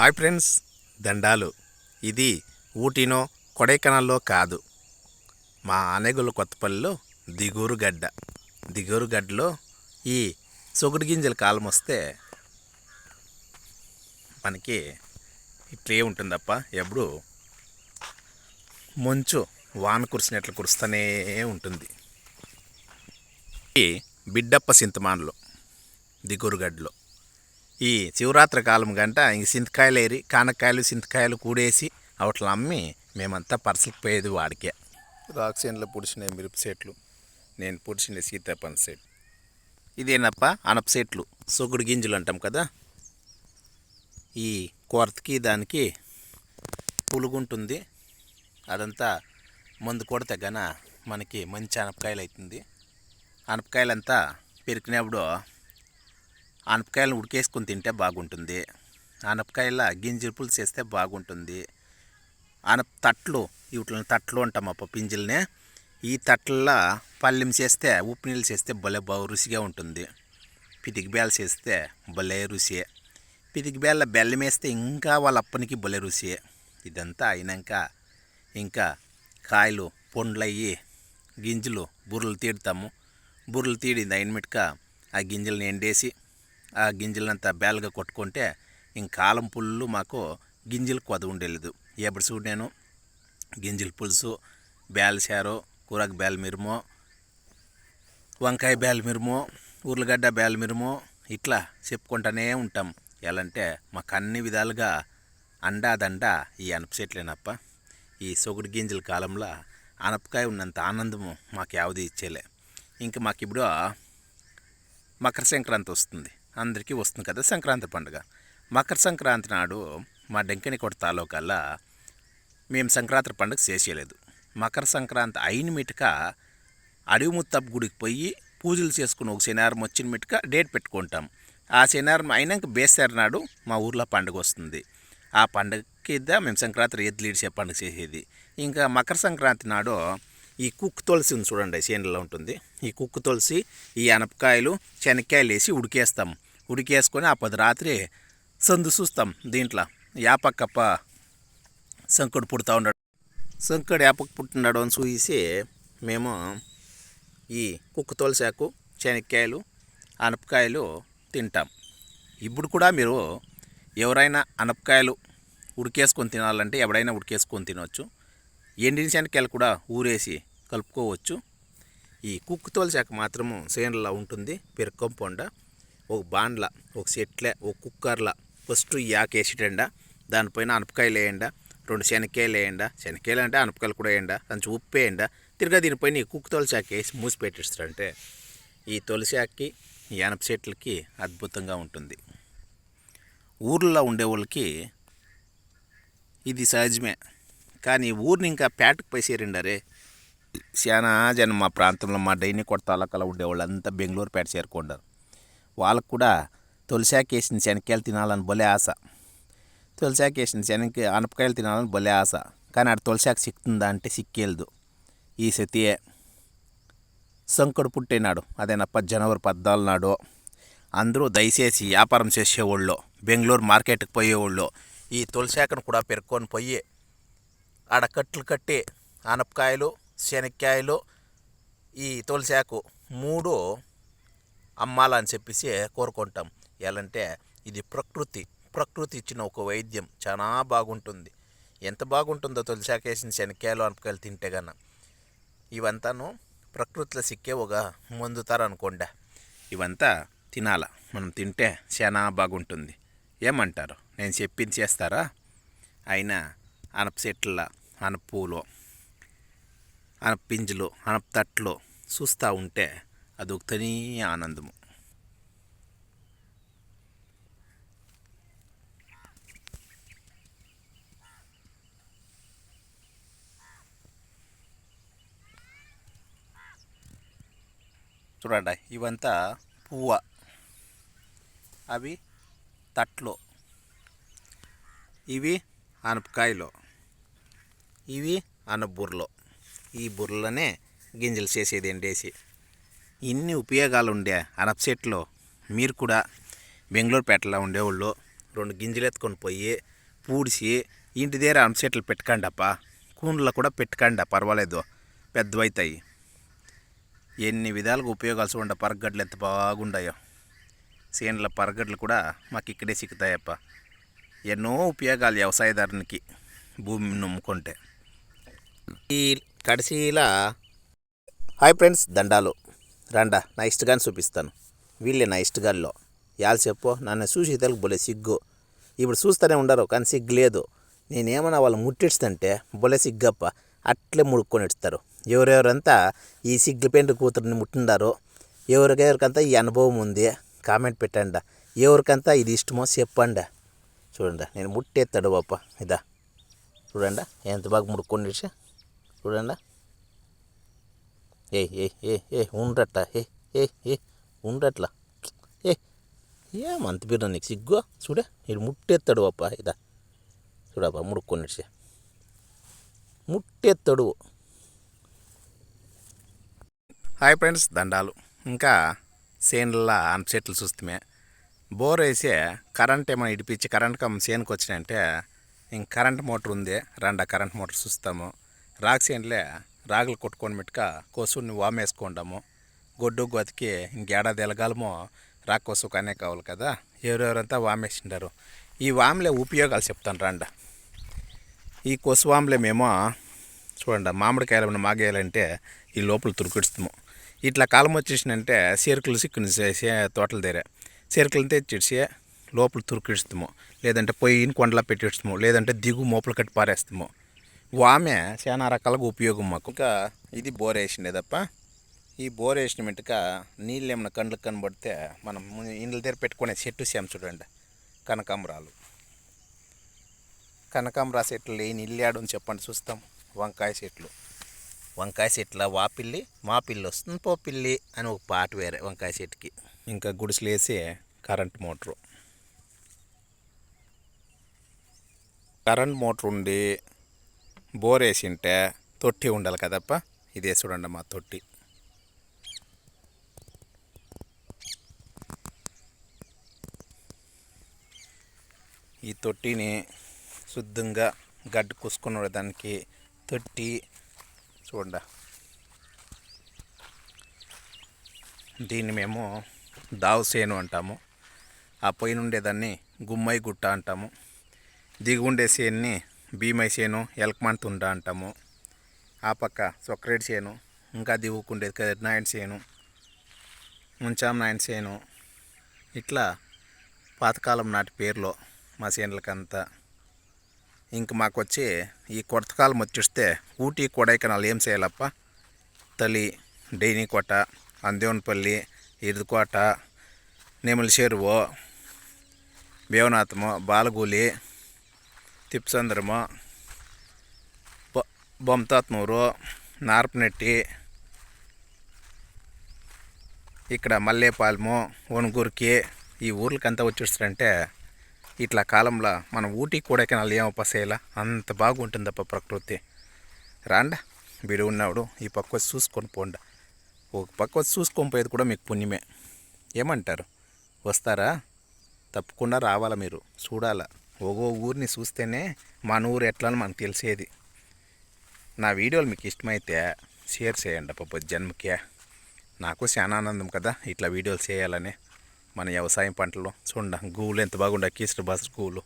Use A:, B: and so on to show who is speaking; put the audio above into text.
A: Hi friends దండాలు. ఇది ఊటీనో కొడైకెనాల్లో కాదు. మా ఆనేగుల కొత్తపల్లిలో దిగూరు గడ్డ. ఈ సొగుడు గింజల కాలం వస్తే మనకి ఇట్లే ఉంటుందప్ప. ఎప్పుడు మంచు వాన కురిసినట్లు కురుస్తూనే ఉంటుంది. ఈ బిడ్డప్ప సింతమాన్లో దిగురుగడ్డలో ఈ శివరాత్రి కాలం గంట ఇంక సింతకాయలు ఏరి కానకాయలు సింతకాయలు కూడేసి అవట్లా అమ్మి మేమంతా పర్సలకు పోయేది వాడికే. రాక్సేన్లో పుడిచిన మిరప సెట్లు నేను పుడిచిన సీతాపన సెట్. ఇదేనప్ప అనప సెట్లు సొగుడు గింజలు అంటాం కదా? ఈ కొరతకి దానికి పులుగుంటుంది అదంతా మందు కొడితే గన మనకి మంచి అనపకాయలు అవుతుంది అనపకాయలంతా పెరికినప్పుడు ఆనపకాయలను ఉడికేసుకొని తింటే బాగుంటుంది. ఆనపకాయల గింజల పులుసు చేస్తే బాగుంటుంది. ఆనప తట్లు వీటిని తట్లు అంటాం అప్ప పింజల్ని. ఈ తట్లలో పల్లెం చేస్తే ఉప్పు నీళ్ళు చేస్తే భలే బాగా రుచిగా ఉంటుంది. పితికి బేల చేస్తే భలే రుచి. పిటికి బేల బెల్లం వేస్తే ఇంకా వాళ్ళ అప్పనికి భలే రుచి. ఇదంతా అయినాక ఇంకా కాయలు పండ్లు అయ్యి గింజలు బుర్రలు తీడతాము బుర్రలు తీడింది అయినమిట్క ఆ గింజలను ఎండేసి ఆ గింజలంతా బేలగా కొట్టుకుంటే ఇంక కాలం పుల్లు మాకు గింజలు కొద ఉండలేదు ఎప్పుడు చూడు నేను గింజల పులుసు బేల చారు కూరకు బేల మిరుము వంకాయ బేల మిరుము ఉర్లగడ్డ బేల మిరుము ఇట్లా చెప్పుకుంటూనే ఉంటాం. ఎలా అంటే మాకు అన్ని విధాలుగా అండాదండ ఈ అనప చెట్లేనప్ప. ఈ సొగుడు గింజల కాలంలో అనపకాయ ఉన్నంత ఆనందము మాకు యావది ఇచ్చేలే. ఇంకా మాకు ఇప్పుడు మకర సంక్రాంతి వస్తుంది. అందరికీ వస్తుంది కదా సంక్రాంతి పండుగ. మకర సంక్రాంతి నాడు మా డెంకనికోట తాలూకాల్లో మేము సంక్రాంతి పండుగ చేసేయలేదు. మకర సంక్రాంతి అయిన మిటక అడవి ముత్తప్ప గుడికి పోయి పూజలు చేసుకుని ఒక శనివారం వచ్చిన మిటక డేట్ పెట్టుకుంటాం. ఆ శనివారం అయినాక బేసారి నాడు మా ఊర్లో పండుగ వస్తుంది. ఆ పండుగకి మేము సంక్రాంతి ఎద్దులు ఇడిచే పండుగ చేసేది. ఇంకా మకర సంక్రాంతి నాడు ఈ కుక్కు తులసి ఉంది చూడండి చేనులో ఉంటుంది. ఈ కుక్కు తులసి ఈ అనపకాయలు శనక్కాయలు వేసి ఉడికేస్తాం. ఉడికేసుకొని ఆ పది రాత్రి సందు చూస్తాం దీంట్లో. యాపక్కప్ప శంకుడు పుడతా ఉన్నాడు శంకుడు యాపక్క పుట్టినాడు అని చూసి మేము ఈ కుక్కు తులసాకు శనక్కాయలు అనపకాయలు తింటాం. ఇప్పుడు కూడా మీరు ఎవరైనా అనపకాయలు ఉడికేసుకొని తినాలంటే ఎవడైనా ఉడికేసుకొని తినవచ్చు ఎండిన శనక్కాయలు కూడా ఊరేసి కలుపుకోవచ్చు. ఈ కుక్కు తోలశాక మాత్రము సేనలా ఉంటుంది పెరుకంపొండ ఒక బాండ్ల ఒక సెట్ల ఒక కుక్కర్ల ఫస్ట్ ఈ ఆకు దానిపైన అనపకాయలు వేయండి రెండు శనక్కాయలు వేయండి శనక్కాయలు అంటే అనపకాయలు కూడా వేయండి కొంచెం ఉప్పు వేయండి తిరిగా దీనిపైన ఈ కుక్క తొలసాకి వేసి మూసి పెట్టిస్తారంటే ఈ తొలసాకి ఈ అనప చెట్లకి అద్భుతంగా ఉంటుంది. ఊర్లో ఉండే వాళ్ళకి ఇది సహజమే. కానీ ఊరిని ఇంకా పేటకు పోసేరండరే. చాలా జనం మా ప్రాంతంలో మా డైనీ కొట్ట తాలూకాలో ఉండేవాళ్ళు అంతా బెంగళూరు పేట చేరుకుంటారు వాళ్ళకు కూడా తొలిసాకేసిన శనక్కాయలు తినాలని భలే ఆశ. తొలిసాకేసిన శనక్కి అనపకాయలు తినాలని భలే ఆశ. కానీ ఆడ తొలిసాక సిక్తుందా అంటే సిక్కేలదు. ఈ సతియే సంకడు పుట్టినాడు. అదేనప్ప జనవరి పద్నాలుగు నాడు. అందరూ దయచేసి వ్యాపారం చేసేవాళ్ళు బెంగళూరు మార్కెట్కి పోయేవాళ్ళు ఈ తులసాకను కూడా పెరుక్కొని పోయి ఆడ కట్లు కట్టి ఆనపకాయలు శనక్కాయలు ఈ తులసాకు మూడు అమ్మాలని చెప్పేసి కోరుకుంటాం. ఎలాంటే ఇది ప్రకృతి ప్రకృతి ఇచ్చిన ఒక వైద్యం. చాలా బాగుంటుంది. ఎంత బాగుంటుందో తులసాకేసిన శనక్కాయలు అనపకాయలు తింటే గన. ఇవంతాను ప్రకృతిలో సిక్కే ఒక మందుతారనుకోండి ఇవంతా తినాల. మనం తింటే చాలా బాగుంటుంది. ఏమంటారు? నేను చెప్పింది చేస్తారా? అయినా అనప చెట్ల అనప పూలు అనప పింజలు అనప తట్లు చూస్తూ ఉంటే అదొక తనీ ఆనందము. చూడండి ఇవంతా పువ్వ. అవి తట్లు. ఇవి అనపకాయలు ఇవి అనబుర్రలు ఈ బుర్రలనే గింజలు చేసేది ఎండేసి ఇన్ని ఉపయోగాలు ఉండే అనప చెట్లు. మీరు కూడా బెంగళూరు పేటలో ఉండేవాళ్ళు రెండు గింజలు ఎత్తుకొని పోయి పూడిసి ఇంటి దగ్గర అనప చెట్లు పెట్టుకోండి అప్ప. కూన్లో కూడా పెట్టుకోండి పర్వాలేదు. పెద్దవైతాయి. ఎన్ని విధాలుగా ఉపయోగాలు చూడండి. పరగడ్లు ఎంత బాగుండాయో. చేనుల పరగడ్లు కూడా మాకు ఇక్కడే సిక్కుతాయప్ప ఎన్నో ఉపయోగాలు వ్యవసాయదారునికి భూమిని నమ్ముకుంటే. ఈ కడిసీలా హాయ్ ఫ్రెండ్స్ దండాలు. రండా నా ఇష్టగాని చూపిస్తాను. వీళ్ళే నా ఇష్టగాల్లో యాలు చెప్పు నన్ను చూసి తెలుగు బొలే సిగ్గు. ఇప్పుడు చూస్తూనే ఉండరు కానీ సిగ్గు లేదు. నేనేమన్నా వాళ్ళు ముట్టిస్తుంటే బొలే సిగ్గప్ప. అట్లే ముడుక్కొని ఇస్తారు ఎవరెవరంతా ఈ సిగ్గు పెంట కూతురుని ముట్టిండారో ఎవరికెవరికంతా ఈ అనుభవం ఉంది కామెంట్ పెట్టండి. ఎవరికంతా ఇది ఇష్టమో చెప్పండి. చూడండి నేను ముట్టేస్తాడు పాప ఇదా. చూడండి ఎంత బాగా ముడుక్కొని చూడండి. ఏ ఏ ఏ ఏ ఉండట్లా ఏ ఏ ఏ ఉండట్లా ఏ ఏమంత పేరు నీకు సిగ్గు? చూడే నేను ముట్టేస్తాడు అప్ప ఇదా. చూడప్ప ముడుక్కొని ముట్టేస్తాడు హాయ్ ఫ్రెండ్స్ దండాలు. ఇంకా చేనుల అన్ చెట్లు చూస్తే బోర్ వేసే కరెంట్ ఏమైనా ఇడిపించి కరెంట్ కమ్ వచ్చినాయంటే ఇంక కరెంట్ మోటార్ ఉంది. రండా కరెంట్ మోటార్ చూస్తాము. రాగి చేనులే రాగులు కొట్టుకొని మెట్టుక కోసుని వామేసుకుంటాము. గొడ్డు గొతికి ఇంకేడాది ఎలగాలమో రాక్ కోసు కనే కావాలి కదా. ఎవరెవరంతా వామేసిండారు. ఈ వాములే ఉపయోగాలు చెప్తాను రండా. ఈ కొసు వామ్లే మేము చూడండి మామిడికాయలు ఏమైనా మాగేయాలంటే ఈ లోపల తురుకిడుస్తాము. ఇట్లా కాలం వచ్చేసినంటే సీరకులు సిక్కుని తోటల దగ్గర. సీరకులను తెచ్చిడిసి లోపల తురికిడుస్తాము లేదంటే పొయ్యిని కొండలా పెట్టిస్తాము. లేదంటే దిగు మోపలు కట్టి పారేస్తాము. వామె చాలా రకాలుగా ఉపయోగం మాకు. ఇంకా ఇది బోర్ వేసిండే తప్ప ఈ బోర్ వేసిన మెట్టుక నీళ్ళు ఏమైనా కండ్లకు కనబడితే మనం ఇండ్ల దగ్గర పెట్టుకునే చెట్టు సేమ చూడండి. కనకాంబరాలు. కనకాంబరా చెట్లు లేని ఇల్లు ఆడని చెప్పండి చూస్తాం. వంకాయ చెట్లు. వంకాయ చెట్ల వాపిల్లి మా పిల్లి వస్తుంది పో పిల్లి అని ఒక పాట వేరే వంకాయ చెట్టుకి ఇంకా గుడిసెలు వేసి కరెంట్ మోటరు. కరెంట్ మోటార్ ఉండి బోర్ వేసింటే తొట్టి ఉండాలి కదప్ప. ఇదే చూడండి మా తొట్టి. ఈ తొట్టిని శుద్ధంగా గడ్డి కుసుకునే దానికి తొట్టి చూడండి దీన్ని మేము దావు సేను అంటాము. ఆ పైన ఉండేదాన్ని గుమ్మై గుట్ట అంటాము. దిగుండే సేన్ని భీమై సేను ఎలకమంత్ ఉండ అంటాము. ఆ పక్క సొక్రేటి సేను ఇంకా దిగుకుండేది నాయన సేను ముంచాం నాయన సేను. ఇట్లా పాతకాలం నాటి పేర్లో మా సేనులకంతా ఇంక మాకు వచ్చి ఈ కొత్తకాలం వచ్చేస్తే ఊటీ కొడైకెనాల్ ఏం చేయాలప్ప? తలి డైనీకోట అందేవనపల్లి ఇరుదుకోట నెమలి చెరువు భేవనాథము బాలగూలి తిప్సంద్రము బొ బొమ్మతాత్మూరు నార్పనెట్టి ఇక్కడ మల్లేపాలెము ఒనుగురికి ఈ ఊర్లకంతా వచ్చేస్తారంటే ఇట్లా కాలంలో మనం ఊటీ కొడైకెనాల్ ఏమప్ప సేల అంత బాగుంటుందప్ప ప్రకృతి. రాండా వీడు ఉన్నాడు ఈ పక్క వచ్చి చూసుకొని పోండా. ఒక పక్క వచ్చి చూసుకొని పోయేది కూడా మీకు పుణ్యమే. ఏమంటారు? వస్తారా? తప్పకుండా రావాలా మీరు? చూడాలా? ఒగో ఊరిని చూస్తేనే మన ఊరు ఎట్లా అని మనకు తెలిసేది. నా వీడియోలు మీకు ఇష్టమైతే షేర్ చేయండి అప్ప జన్మకే నాకు చాలా ఆనందం కదా ఇట్లా వీడియోలు చేయాలని. మన వ్యవసాయం పంటలు చూడండి. గూలు ఎంత బాగుండే. కీసర బస్ గూలు